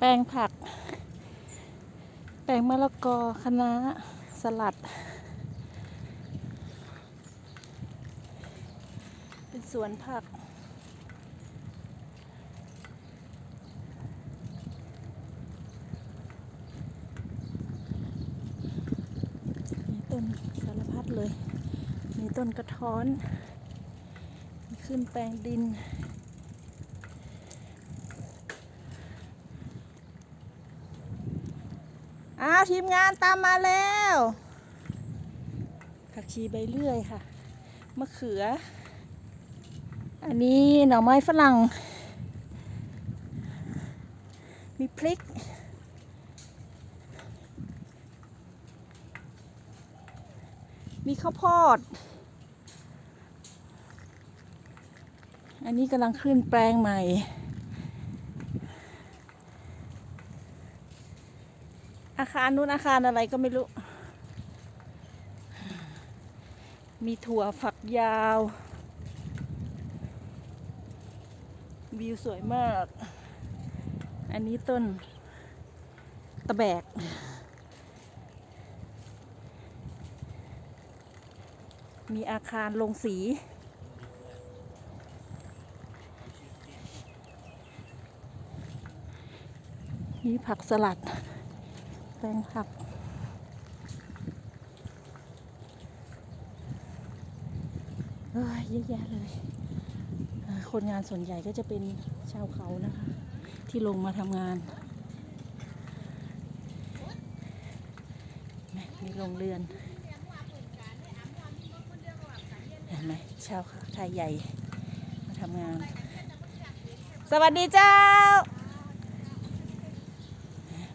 แปลงผัก แปลงมะละกอคะน้าสลัด เป็นสวนผักมีต้นสารพัดเลย มีต้นกระท้อน มีขึ้นแปลงดิน อ้าวทีมงานตามมาแล้วผักชีใบเลื่อยค่ะ มะเขือ อันนี้หน่อไม้ฝรั่ง มีพริก มีข้าวโพด อันนี้กำลังขึ้นแปลงใหม่ อาคารนู้นอาคารอะไรก็ไม่รู้ มีถั่วฝักยาว วิวสวยมาก อันนี้ต้นตะแบก มีอาคารลงสีมีผักสลัด แปลงผัก เยอะแยะเลย คนงานส่วนใหญ่ก็จะเป็นชาวเขานะคะ ที่ลงมาทำงานแม่มีโรงเรือนเห็นไหมชาวไทยใหญ่มาทำงาน สวัสดีเจ้า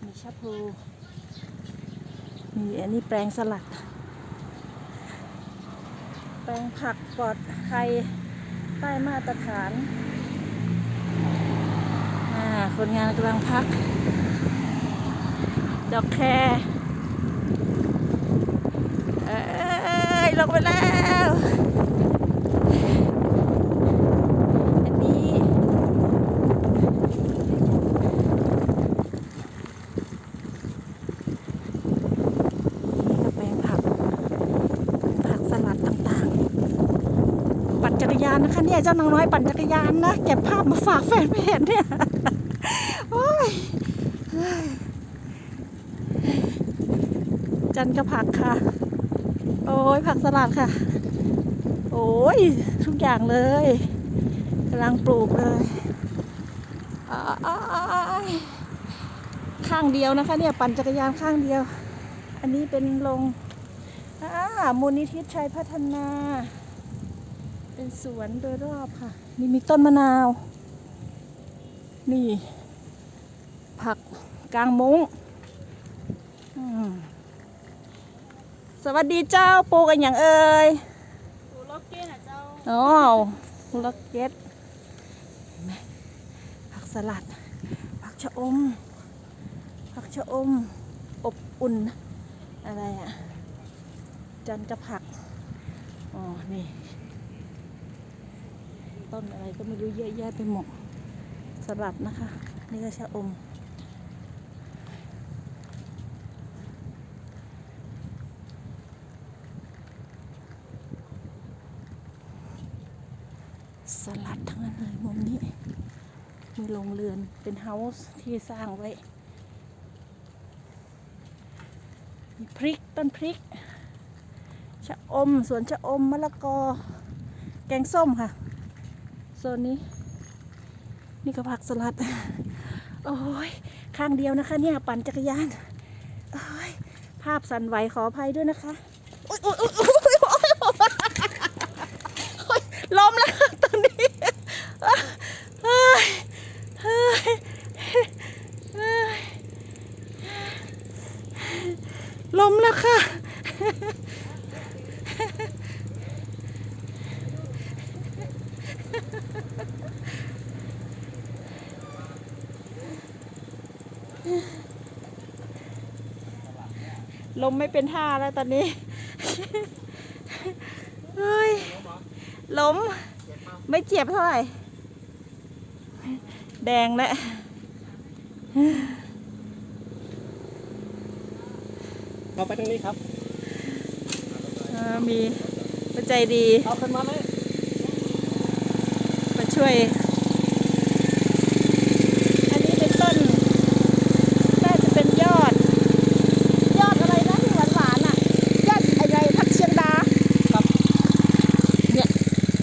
มีชะพ ลูมีอันนี้แปลงสลัด แปลงผักปลอดภัยใต้มาตรฐานอาคนงานกำลังพัก ดอกแครเอ้ยลงไปแล้ว อันนี้ นี่ก็แปลงผักเป็นผักสลัดต่างๆ ปั่นจักรยานนะคะ เจ้านางน้อยปั่นจักรยานนะเก็บภาพมาฝากแฟนไม่เห็นเนี่ยโอ้ยจันกระผักค่ะ โอ้ยผักสลัดค่ะ โอ้ยทุกอย่างเลยกำลังปลูกเลยข้างเดียวนะคะเนี่ยปั่นจักรยานข้างเดียว อันนี้เป็นโรงมูลนิธิชัยพัฒนา เป็นสวนโดยรอบค่ะ นี่มีต้นมะนาว นี่ ผักกลางมุ้งอืมสวัสดีเจ้าปลูกกันอย่างเอ่ยปูล็อกเก็ตอะเจ้าอ๋อล็อกเก็ตเห็นไหมผักสลัด ผักชะอม ผักชะอม อบอุ่น อะไรอะจันกระผัก อ๋อ นี่ ต้นอะไรก็ไม่รู้เยอะแยะไปหมดสลัดนะคะ นี่ก็ชะอม สลัดทั้งนั้นเลยมุมนี้ มีโรงเรือนเป็นเฮาส์ที่สร้างไว้ มีพริกต้นพริกชะอมสวนชะอมมะละกอ แกงส้มค่ะ โซนนี้ นี่ก็ผักสลัด โอ้ยข้างเดียวนะคะ เนี่ยปั่นจักรยาน โอ้ยภาพสั่นไหวขออภัยด้วยนะคะโอ้ยโอ๊ยล้มแล้วค่ะตอนนี้เฮ้ยเฮ้ยเฮ้ยล้มแล้วค่ะ ลมไม่เป็นท่าแล้วตอนนี้ เฮ้ย ล้ม ไม่เจ็บเท่าไหร่ แดงแล้วเราไปทางนี้ครับอ่ามีปัจจัยดี เอาขึ้นมาเลยมาช่วย อันนี้เป็นต้น น่าจะเป็นยอด ยอดอะไรนะที่หวานหวานๆอะ ยอดอะไรผักเชียงดา ครับ เนี่ย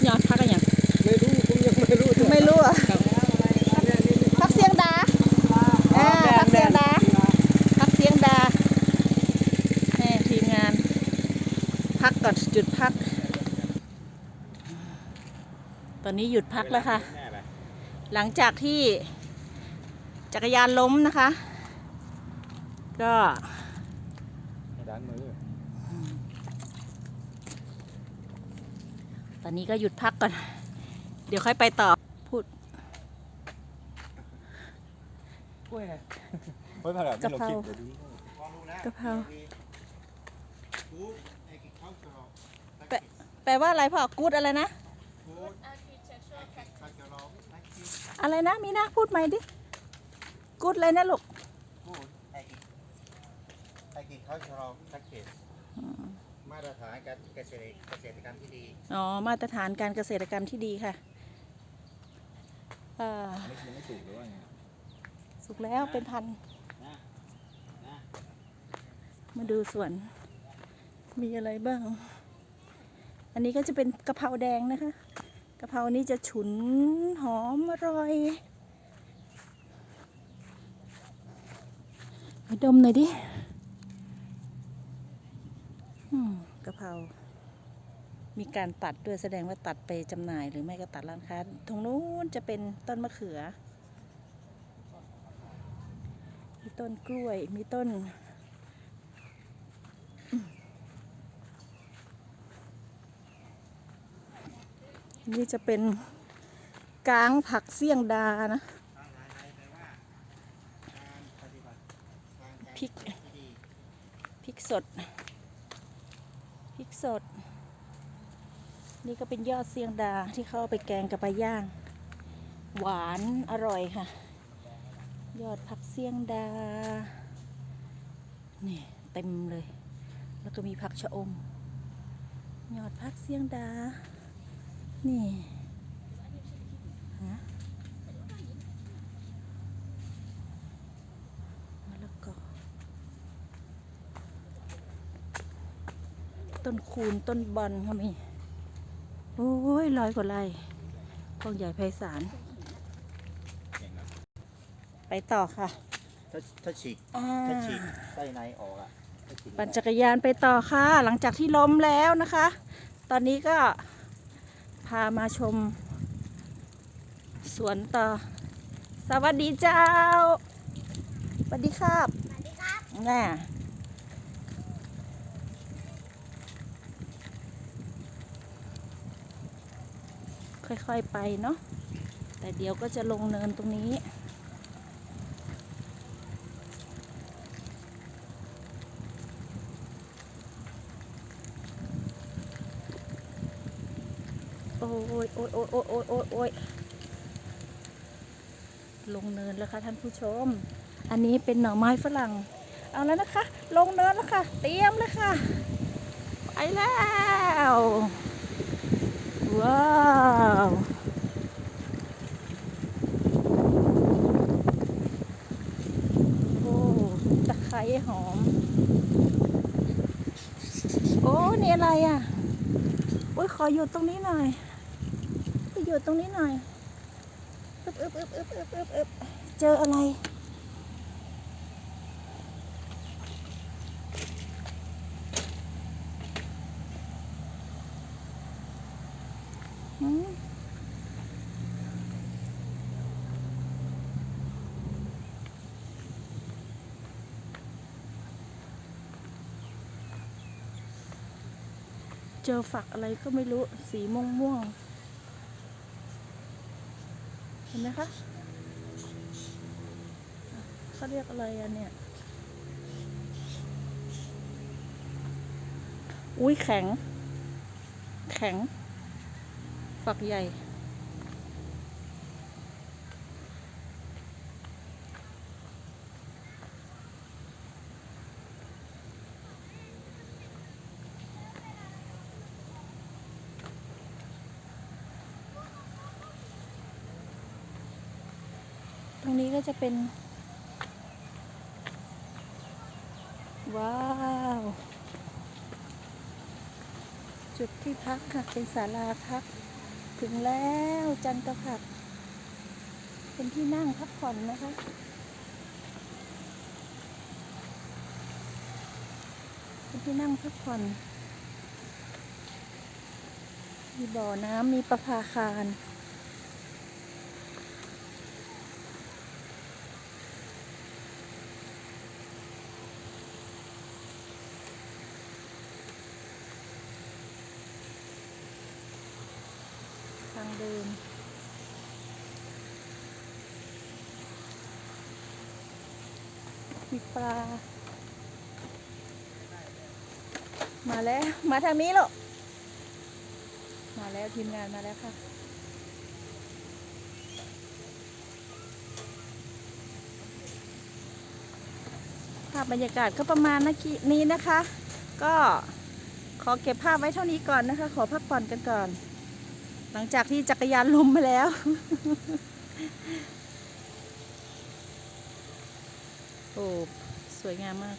ยอดพักอะไรอย่าง ไม่รู้ผมยังไม่รู้ด้วย ไม่รู้อะ ครับ พักเสียงดา อ่าพักเสียงดา พักเสียงดาแน่ทีมงาน พักก่อนจุดพัก ตอ นนี้หยุดพักแล้วค่ะแน่เลยหลังจากที่จักรยานล้มนะคะ ก็ด้านมือตอนนี้ก็หยุดพักก่อน เดี๋ยวค่อยไปต่อ พูดกล้วยไงเฮ้ยพาแบบกะเพราไม่ลงคลิปเดี๋ยวดูกะเพราแปลแปลว่าอะไรพ่อกูดอะไรนะ อะไรนะมีนะพูดใหม่ดิกูดอะไรนะลูก agricultural practice มาตรฐานการเกษตรเกษตรกรรมที่ดีอ๋อมาตรฐานการเกษตรกรรมที่ดีค่ะอ่าไม่ยังไม่ถูกหรือว่าไงสุกแล้วเป็นพันธุ์มาดูสวน มีอะไรบ้าง อันนี้ก็จะเป็นกะเพราแดงนะคะ กะเพรานี้จะฉุนหอมอร่อยมาดมหน่อยดิกะเพรามีการตัดด้วยแสดงว่าตัดไปจำหน่ายหรือไม่ก็ตัดร้านค้าตรงนู้นจะเป็นต้นมะเขือ มีต้นกล้วย มีต้น นี่จะเป็นกางผักเสี่ยงดานะพริกพริกสดพริกสด นี่ก็เป็นยอดเสียงดาที่เขาเอาไปแกงกับปลาย่าง หวานอร่อยค่ะ ยอดผักเสียงดานี่เต็มเลย แล้วก็มีผักชะอม ยอดผักเสียงดา นี่ฮะมะละกอต้นคูณต้นบอลเขามี โอ้ยร้อยกว่าไร่กองใหญ่ไพศาล ไปต่อค่ะ ถ้าถ้าฉีกอ่าถ้าฉีกไส้ในออกอะถ้าฉีก ปั่นจักรยานไปต่อค่ะ หลังจากที่ล้มแล้วนะคะ ตอนนี้ก็ พามาชม สวนต่อ สวัสดีเจ้า สวัสดีครับสวัสดีครับน่ะค่อยๆไปเนาะแต่เดี๋ยวก็จะลงเนินตรงนี้ โอ้ยโอ้ยโอ้ยโอ้ยโอ้ยโอ้ยโอ้ยลงเนินแล้วค่ะท่านผู้ชม อันนี้เป็นหน่อไม้ฝรั่ง เอาแล้วนะคะ ลงเนินแล้วค่ะ เตรียมเลยค่ะ ไปแล้ว ว้าวโอ้ตะไคร้หอม โอ้ นี่อะไรอะ โอ้ยขออยู่ตรงนี้หน่อย อยู่ตรงนี้หน่อยอึบอึบอึบอึบอึบอึบอึบเจออะไรหืมเจอฝักอะไรก็ไม่รู้ สีม่วงม่วงๆ เห็นไหมคะเขาเรียกอะไรอะเนี่ย อุ้ยแข็ง แข็ง ฝักใหญ่ นี้ก็จะเป็น ว้าว จุดที่พักค่ะ เป็นศาลาพัก ถึงแล้วจันทผัก เป็นที่นั่งพักผ่อนนะคะเป็นที่นั่งพักผ่อน มีบ่อน้ำมีประภาคารางเดิน มีปลา มาแล้ว มาทางนี้ลูกมาแล้วทีมงานมาแล้วค่ะภาพบรรยากาศก็ประมาณนี้นะคะ ก็ขอเก็บภาพไว้เท่านี้ก่อนนะคะ ขอพักผ่อนกันก่อน หลังจากที่จักรยานล้มไปแล้ว โอ้ สวยงามมาก